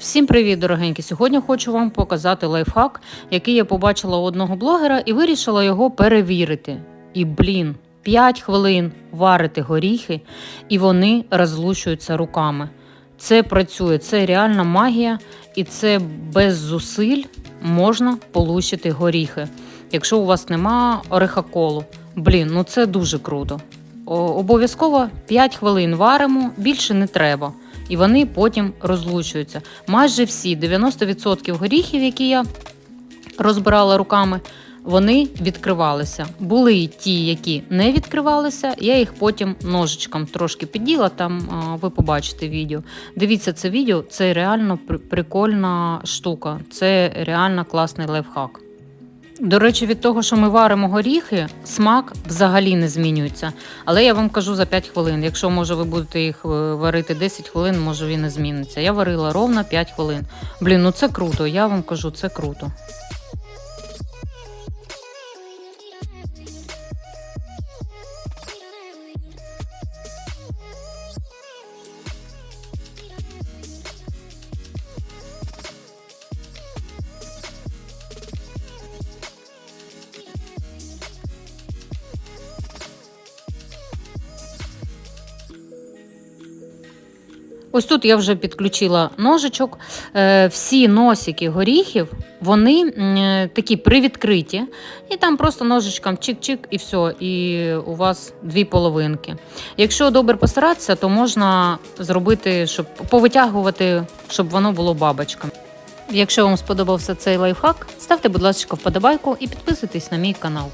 Всім привіт, дорогенькі! Сьогодні хочу вам показати лайфхак, який я побачила у одного блогера і вирішила його перевірити. І блін, 5 хвилин варити горіхи, і вони розлущуються руками. Це працює, це реальна магія, і це без зусиль можна полущити горіхи. Якщо у вас нема орехоколу. Блін, ну це дуже круто. Обов'язково 5 хвилин варимо, більше не треба. І вони потім розлучуються. Майже всі 90% горіхів, які я розбирала руками, вони відкривалися. Були й ті, які не відкривалися. Я їх потім ножичком трошки підділа. Там ви побачите відео. Дивіться це відео, це реально прикольна штука. Це реально класний лайфхак. До речі, від того, що ми варимо горіхи, смак взагалі не змінюється. Але я вам кажу за 5 хвилин. Якщо може ви будете їх е, варити 10 хвилин, може він не зміниться. Я варила ровно 5 хвилин. Блін, ну це круто. Я вам кажу, це круто. Ось тут я вже підключила ножичок. Е, Всі носики горіхів, вони е, такі привідкриті, і там просто ножичком чик-чик і все, і у вас дві половинки. Якщо добре постаратися, то можна зробити, щоб повитягувати, щоб воно було бабочками. Якщо вам сподобався цей лайфхак, ставте, будь ласка, вподобайку і підписуйтесь на мій канал.